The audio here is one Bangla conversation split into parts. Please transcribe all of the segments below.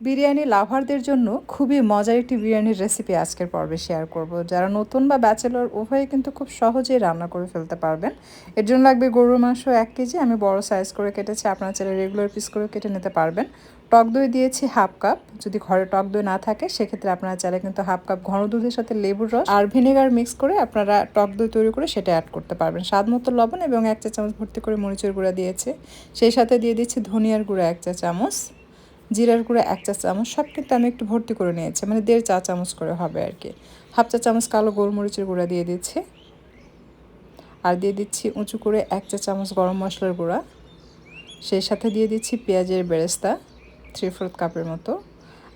বিরিয়ানি লাভারদের জন্য খুবই মজার একটি বিরিয়ানির রেসিপি আজকের পর্বে শেয়ার করব। যারা নতুন বা ব্যাচেলর উভয়ে কিন্তু খুব সহজেই রান্না করে ফেলতে পারবেন। এর জন্য লাগবে গরুর মাংস এক কেজি, আমি বড় সাইজ করে কেটেছি, আপনারা চাইলে রেগুলার পিস করে কেটে নিতে পারবেন। টক দই দিয়েছি হাফ কাপ যদি ঘরে টক দই না থাকে, সেক্ষেত্রে আপনারা চাইলে কিন্তু হাফ কাপ ঘন দুধের সাথে লেবুর রস আর ভিনেগার মিক্স করে আপনারা টক দই তৈরি করে সেটা অ্যাড করতে পারবেন। স্বাদ মতো লবণ এবং এক চা চামচ ভর্তি করে মরিচের গুঁড়া দিয়েছে। সেই সাথে দিয়ে দিচ্ছি ধনিয়ার গুঁড়া এক চা চামচ জিরার গুঁড়ো এক চা চামচ, সব কিন্তু আমি একটু ভর্তি করে নিয়েছি মানে দেড় চা চামচ করে হবে আর কি। হাফ চা চামচ কালো গোলমরিচের গুঁড়া দিয়ে দিচ্ছি। আর দিয়ে দিচ্ছি উঁচু করে এক চা চামচ গরম মশলার গুঁড়া। সেই সাথে দিয়ে দিচ্ছি পেঁয়াজের বেরেস্তা থ্রি ফোর্থ কাপের মতো।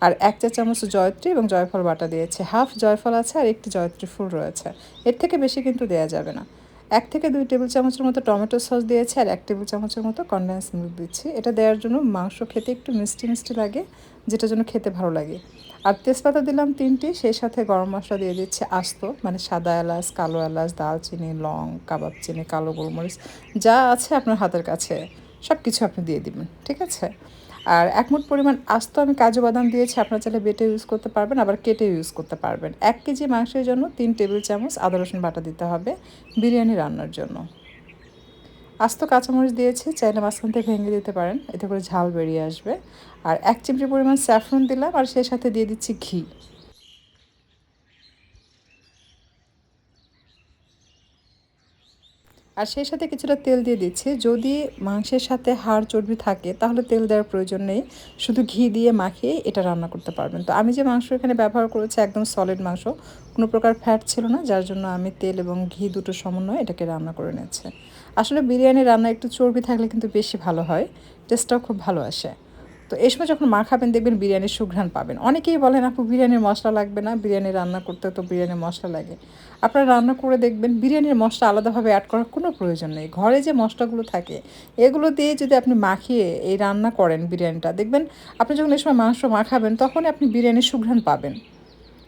আর এক চা চামচ জয়ত্রী এবং জয়ফল বাটা দিয়েছে। হাফ জয়ফল আছে আর একটি জয়ত্রী ফুল রয়েছে। এর থেকে বেশি কিন্তু দেওয়া যাবে না। এক থেকে দুই টেবিল চামচের মতো টমেটো সস দিয়েছি আর এক টেবিল চামচের মতো কনডেন্স মিল্ক দিচ্ছি। এটা দেওয়ার জন্য মাংস খেতে একটু মিষ্টি মিষ্টি লাগে যেটার জন্য খেতে ভালো লাগে। আর তেজপাতা দিলাম তিনটি, সেই সাথে গরম মশলা দিয়ে দিচ্ছি আস্ত মানে সাদা এলাচ, কালো এলাচ দালচিনি লং, কাবাব চিনি, কালো গোলমরিচ, যা আছে আপনার হাতের কাছে সব কিছু আপনি দিয়ে দিবেন, ঠিক আছে? আর একমুট পরিমাণ আস্ত আমি কাজু বাদাম দিয়েছি, আপনার চাইলে বেটে ইউজ করতে পারবেন, আবার কেটে ইউজ করতে পারবেন। এক কেজি মাংসের জন্য তিন টেবিল চামচ আদা, রসুন বাটা দিতে হবে বিরিয়ানি রান্নার জন্য। আস্ত কাঁচামরিচ দিয়েছি, চাইলে মাঝখান থেকে ভেঙে দিতে পারেন, এতে করে ঝাল বেরিয়ে আসবে। আর এক চিমটি পরিমাণ স্যাফরন দিলাম, আর সেই সাথে দিয়ে দিচ্ছি ঘি। আর সেই সাথে কিছুটা তেল দিয়ে দিচ্ছি। যদি মাংসের সাথে হাড় চর্বি থাকে, তাহলে তেল দেওয়ার প্রয়োজন নেই। শুধু ঘি দিয়ে মাখিয়ে এটা রান্না করতে পারবেন। তো আমি যে মাংস এখানে ব্যবহার করেছি একদম সলিড মাংস, কোনো প্রকার ফ্যাট ছিল না, যার জন্য আমি তেল এবং ঘি দুটো সমন্বয়ে এটাকে রান্না করে নিয়েছি। আসলে বিরিয়ানি রান্না একটু চর্বি থাকলে কিন্তু বেশি ভালো হয়। টেস্টটাও খুব ভালো আসে। তো এই সময় যখন মাখাবেন দেখবেন বিরিয়ানির সুঘ্রাণ পাবেন। অনেকেই বলেন, আপু, বিরিয়ানির মশলা লাগবে না, বিরিয়ানি রান্না করতে তো বিরিয়ানির মশলা লাগে। আপনারা রান্না করে দেখবেন, বিরিয়ানির মশলা আলাদাভাবে অ্যাড করার কোনো প্রয়োজন নেই। ঘরে যে মশলাগুলো থাকে, এগুলো দিয়ে যদি আপনি মাখিয়ে এই রান্না করেন বিরিয়ানিটা, দেখবেন আপনি যখন এই সময় মাংস মাখাবেন তখনই আপনি বিরিয়ানির সুঘ্রাণ পাবেন।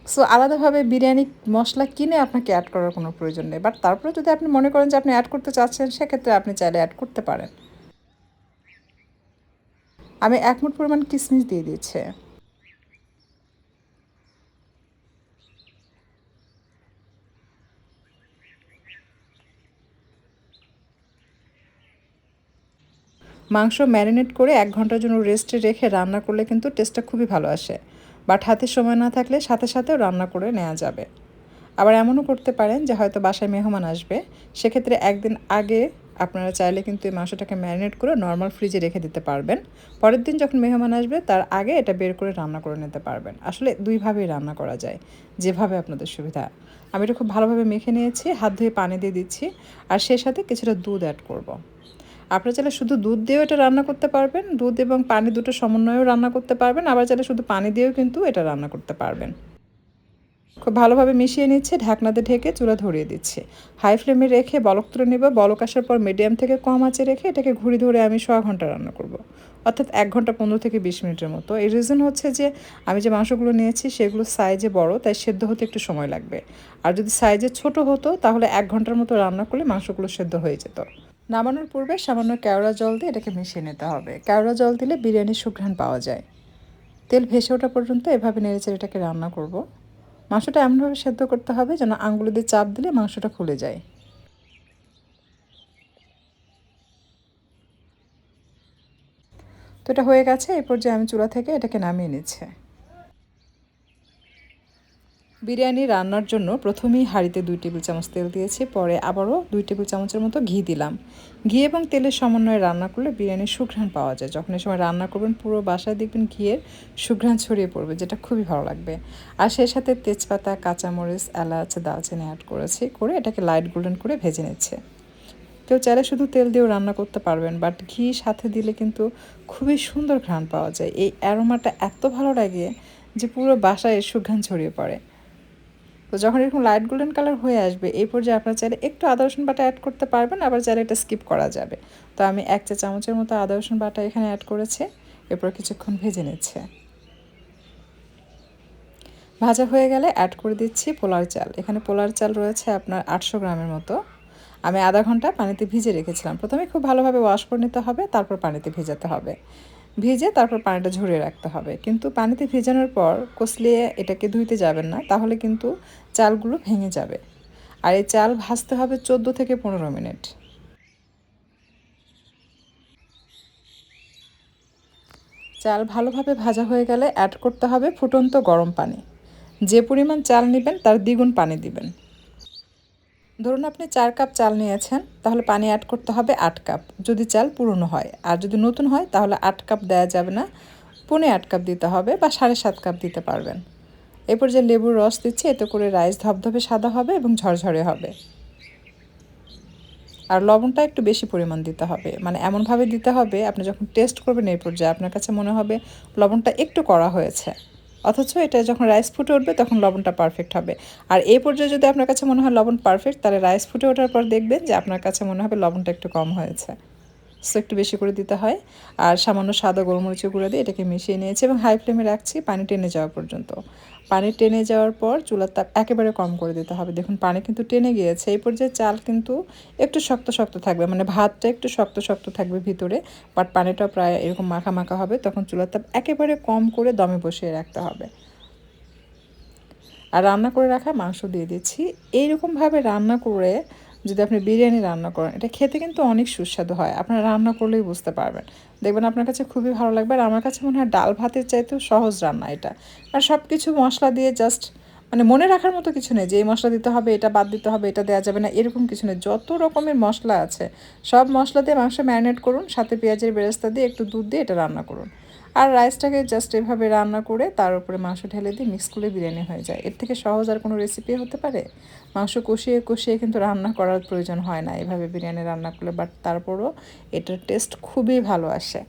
সো, আলাদাভাবে বিরিয়ানি মশলা কিনে আপনাকে অ্যাড করার কোনো প্রয়োজন নেই। বাট তারপরে যদি আপনি মনে করেন যে আপনি অ্যাড করতে চাচ্ছেন, সেক্ষেত্রে আপনি চাইলে অ্যাড করতে পারেন। আমি এক মুঠ পরিমাণ কিশমিশ দিয়ে দিয়েছি। মাংস ম্যারিনেট করে এক ঘণ্টার জন্য রেস্টে রেখে রান্না করলে কিন্তু টেস্টটা খুবই ভালো আসে। বাট হাতে সময় না থাকলে সাথে সাথেও রান্না করে নেওয়া যাবে। আবার এমনও করতে পারেন যে হয়তো বাসায় মেহমান আসবে। সেক্ষেত্রে একদিন আগে আপনারা চাইলে কিন্তু এই মাংসটাকে ম্যারিনেট করে নর্মাল ফ্রিজে রেখে দিতে পারবেন। পরের দিন যখন মেহমান আসবে, তার আগে এটা বের করে রান্না করে নিতে পারবেন। আসলে দুইভাবেই রান্না করা যায়, যেভাবে আপনাদের সুবিধা। আমি এটা খুব ভালোভাবে মেখে নিয়েছি, হাত ধুয়ে পানি দিয়ে দিচ্ছি, আর সেই সাথে কিছুটা দুধ অ্যাড করব। আপনারা চাইলে শুধু দুধ দিয়েও এটা রান্না করতে পারবেন, দুধ এবং পানি দুটো সমন্বয়েও রান্না করতে পারবেন, আবার চাইলে শুধু পানি দিয়েও কিন্তু এটা রান্না করতে পারবেন। খুব ভালোভাবে মিশিয়ে নিচ্ছে, ঢাকনাতে ঢেকে চুলা ধরিয়ে দিচ্ছে। হাই ফ্লেমে রেখে বলক তুলে নেব। বলক আসার পর মিডিয়াম থেকে কম আঁচে রেখে এটাকে ঘুরি ধরে আমি ছ ঘণ্টা রান্না করব। অর্থাৎ এক ঘণ্টা পনেরো থেকে বিশ মিনিটের মতো। এই রিজন হচ্ছে যে, আমি যে মাংসগুলো নিয়েছি সেগুলো সাইজে বড়, তাই সেদ্ধ হতে একটু সময় লাগবে। আর যদি সাইজে ছোট হতো, তাহলে এক ঘণ্টার মতো রান্না করলে মাংসগুলো সেদ্ধ হয়ে যেত। নামানোর পূর্বে সামান্য কেওড়া জল দিয়ে এটাকে মিশিয়ে নিতে হবে। কেওড়া জল দিলে বিরিয়ানির সুঘ্রাণ পাওয়া যায়। তেল ভেসে ওঠা পর্যন্ত এভাবে নেড়েচেড়ে এটাকে রান্না করব। মাংসটা এমনভাবে সেদ্ধ করতে হবে যেন আঙুল দিয়ে চাপ দিলে মাংসটা খুলে যায়। তো এটা হয়ে গেছে এই পর্যায়ে আমি চুলা থেকে এটাকে নামিয়ে নিচ্ছে। বিরিয়ানি রান্নার জন্য প্রথমেই হাঁড়িতে দুই টেবিল চামচ তেল দিয়েছি, পরে আবারও দুই টেবিল চামচের মতো ঘি দিলাম। ঘি এবং তেলের সমন্বয়ে রান্না করলে বিরিয়ানির সুঘ্রাণ পাওয়া যায়। যখন এই সময় রান্না করবেন, পুরো বাসায় দেখবেন ঘিয়ের সুঘ্রাণ ছড়িয়ে পড়বে, যেটা খুবই ভালো লাগবে। আর সেই সাথে তেজপাতা, কাঁচামরিচ, এলাচ দালচিনি অ্যাড করেছি, করে এটাকে লাইট গোল্ডেন করে ভেজে নিচ্ছে। কেউ চাইলে শুধু তেল দিয়েও রান্না করতে পারবেন বাট ঘি সাথে দিলে কিন্তু খুবই সুন্দর ঘ্রাণ পাওয়া যায়। এই অ্যারোমাটা এত ভালো লাগে যে পুরো বাসায় সুঘ্রাণ ছড়িয়ে পড়ে। তো যখন এরকম লাইট গোল্ডেন কালার হয়ে আসবে, এই পর্যায়ে আপনার চাইলে একটু আদা, রসুন বাটা অ্যাড করতে পারবেন, আবার চাইলে এটা স্কিপ করা যাবে। তো আমি এক চা চামচের মতো আদা, রসুন বাটা এখানে অ্যাড করেছি, এরপর কিছুক্ষণ ভেজে নিচ্ছে। ভাজা হয়ে গেলে অ্যাড করে দিচ্ছি পোলার চাল। এখানে পোলার চাল রয়েছে আপনার আটশো গ্রামের মতো। আমি আধা ঘণ্টা পানিতে ভিজে রেখেছিলাম। প্রথমে খুব ভালোভাবে ওয়াশ করে নিতে হবে, তারপর পানিতে ভেজাতে হবে। ভিজে তারপর পানিটা ঝরিয়ে রাখতে হবে। কিন্তু পানিতে ভেজানোর পর কষলিয়ে এটাকে ধুইতে যাবেন না, তাহলে কিন্তু চালগুলো ভেঙে যাবে। আর এই চাল ভাজতে হবে চোদ্দ থেকে পনেরো মিনিট। চাল ভালোভাবে ভাজা হয়ে গেলে অ্যাড করতে হবে ফুটন্ত গরম পানি। যে পরিমাণ চাল নেবেন তার দ্বিগুণ পানি দিবেন। ধরুন আপনি চার কাপ চাল নিয়েছেন, তাহলে পানি অ্যাড করতে হবে আট কাপ। যদি চাল পুরনো হয়, আর যদি নতুন হয়, তাহলে আট কাপ দেওয়া যাবে না। পনে আট কাপ দিতে হবে বা সাড়ে সাত কাপ দিতে পারবেন। এরপর যে লেবুর রস দিচ্ছি, এতে করে রাইস ধপধপে সাদা হবে এবং ঝরঝরে হবে। আর লবণটা একটু বেশি পরিমাণ দিতে হবে। মানে এমনভাবে দিতে হবে, আপনি যখন টেস্ট করবেন এই পর্যায়ে আপনার কাছে মনে হবে লবণটা একটু করা হয়েছে। অথচ এটা যখন রাইস ফুটে উঠবে, তখন লবণটা পারফেক্ট হবে। আর এই পর্যায়ে যদি আপনার কাছে মনে হয় লবণ পারফেক্ট তাহলে রাইস ফুটে ওঠার পর দেখবেন যে আপনার কাছে মনে হবে লবণটা একটু কম হয়েছে। সো একটু বেশি করে দিতে হয়। আর সামান্য সাদা গোলমরিচের গুঁড়ো দিয়ে এটাকে মিশিয়ে নিয়েছি এবং হাই ফ্লেমে রাখছি পানি টেনে যাওয়া পর্যন্ত। পানি টেনে যাওয়ার পর চুলার তাপ একেবারে কম করে দিতে হবে। দেখুন, পানি কিন্তু টেনে গিয়েছে। এই পর্যায়ে চাল কিন্তু একটু শক্ত শক্ত থাকবে। মানে ভাতটা একটু শক্ত শক্ত থাকবে ভিতরে। বাট পানিটা প্রায় এরকম মাখা মাখা হবে, তখন চুলার তাপ একেবারে কম করে দমে বসিয়ে রাখতে হবে। আর রান্না করে রাখা মাংস দিয়ে দিচ্ছি। এইরকমভাবে রান্না করে যদি আপনি বিরিয়ানি রান্না করেন, এটা খেতে কিন্তু অনেক সুস্বাদু হয়। আপনারা রান্না করলেই বুঝতে পারবেন। দেখবেন আপনার কাছে খুবই ভালো লাগবে আর আমার কাছে মনে হয় ডাল ভাতের চাইতেও সহজ রান্না এটা। আর সব কিছু মশলা দিয়ে জাস্ট মানে মনে রাখার মতো কিছু নেই যে, এই মশলা দিতে হবে, এটা বাদ দিতে হবে, এটা দেওয়া যাবে না, এরকম কিছু নেই। যত রকমের মশলা আছে, সব মশলা দিয়ে মাংস ম্যারিনেট করুন, সাথে পেঁয়াজের বেরেস্তা দিয়ে একটু দুধ দিয়ে এটা রান্না করুন। আর রাইসটাকে জাস্ট এভাবে রান্না করে তার উপরে মাংস ঢেলে দিয়ে মিক্স করে বিরিয়ানি হয়ে যায়। এর থেকে সহজ আর কোনো রেসিপি হতে পারে? মাংস কষিয়ে কষিয়ে কিন্তু রান্না করার প্রয়োজন হয় না। এভাবে বিরিয়ানি রান্না করলে বাট তারপরও এটার টেস্ট খুবই ভালো আসে।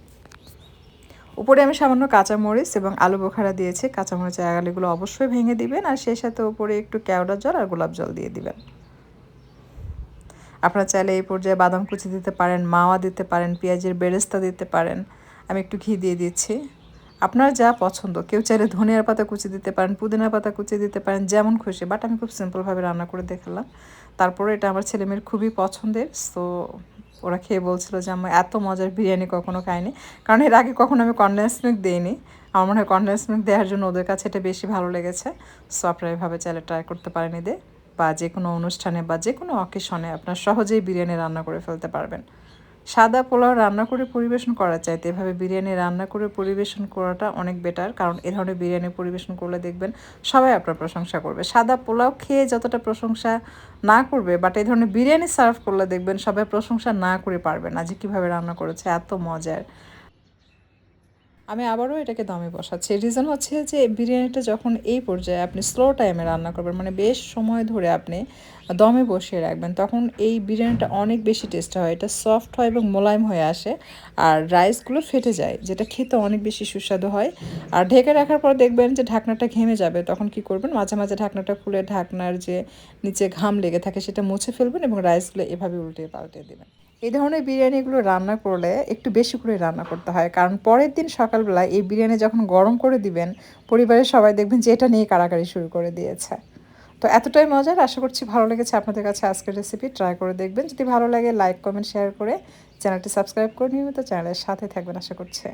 উপরে আমি সামান্য কাঁচামরিচ এবং আলু বোখারা দিয়েছি। কাঁচামরিচের আগালিগুলো অবশ্যই ভেঙে দিবেন আর সেই সাথে উপরে একটু কেওড়া জল আর গোলাপ জল দিয়ে দিবেন। আপনারা চাইলে এই পর্যায়ে বাদাম কুচি দিতে পারেন, মাওয়া দিতে পারেন, পেঁয়াজের বেরেস্তা দিতে পারেন। আমি একটু ঘি দিয়ে দিচ্ছি। আপনার যা পছন্দ, কেউ চাইলে ধনিয়ার পাতা কুচি দিতে পারেন পুদিনা পাতা কুচি দিতে পারেন, যেমন খুশি বাট আমি খুব সিম্পলভাবে রান্না করে দেখালাম। তারপরে এটা আমার ছেলেমেয়ের খুবই পছন্দের সো ওরা খেয়ে বলছিল যে আমার এত মজার বিরিয়ানি কখনো খাইনি, কারণ এর আগে কখনো আমি কনডেন্স মিল্ক দিইনি। আমার মনে হয় কনডেন্স মিল্ক দেওয়ার জন্য ওদের কাছে এটা বেশি ভালো লেগেছে সো আপনারা এভাবে চাইলে ট্রাই করতে পারেন এদের, বা যে কোনো অনুষ্ঠানে বা যে কোনো অকেশনে আপনার সহজেই বিরিয়ানি রান্না করে ফেলতে পারবেন। সাদা পোলাও রান্না করে পরিবেশন করা চাইতে এভাবে বিরিয়ানি রান্না করে পরিবেশন করাটা অনেক বেটার কারণ এ ধরনের বিরিয়ানি পরিবেশন করলে দেখবেন সবাই আপনার প্রশংসা করবে। সাদা পোলাও খেয়ে যতটা প্রশংসা না করবে বাট এই ধরনের বিরিয়ানি সার্ভ করলে দেখবেন সবাই প্রশংসা না করে পারবে না যে কীভাবে রান্না করেছে, এত মজার। আমি আবারও এটাকে দমে বসাচ্ছি। রিজন হচ্ছে যে, বিরিয়ানিটা যখন এই পর্যায়ে আপনি স্লো টাইমে রান্না করবেন মানে বেশ সময় ধরে আপনি দমে বসিয়ে রাখবেন, তখন এই বিরিয়ানিটা অনেক বেশি টেস্ট হয়। এটা সফট হয় এবং মোলায়েম হয়ে আসে আর রাইসগুলো ফেটে যায়, যেটা খেতে অনেক বেশি সুস্বাদু হয়। আর ঢেকে রাখার পর দেখবেন যে, ঢাকনাটা ঘেমে যাবে, তখন কি করবেন? মাঝে মাঝে ঢাকনাটা খুলে ঢাকনার যে নিচে ঘাম লেগে থাকে, সেটা মুছে ফেলবেন এবং রাইসগুলো এভাবে উল্টে পাল্টে দেবেন। এই ধরনের বিরিয়ানিগুলো রান্না করলে একটু বেশি করে রান্না করতে হয়। কারণ পরের দিন সকালবেলা এই বিরিয়ানি যখন গরম করে দিবেন, পরিবারের সবাই দেখবেন যে এটা নিয়ে কারাকারি শুরু করে দিয়েছে। তো এতটাই মজার। আশা করছি ভালো লেগেছে আপনাদের কাছে আজকের রেসিপি ট্রাই করে দেখবেন। যদি ভালো লাগে লাইক কমেন্ট শেয়ার করে চ্যানেলটি সাবস্ক্রাইব করে নিয়মিত চ্যানেলের সাথে থাকবেন, আশা করছে।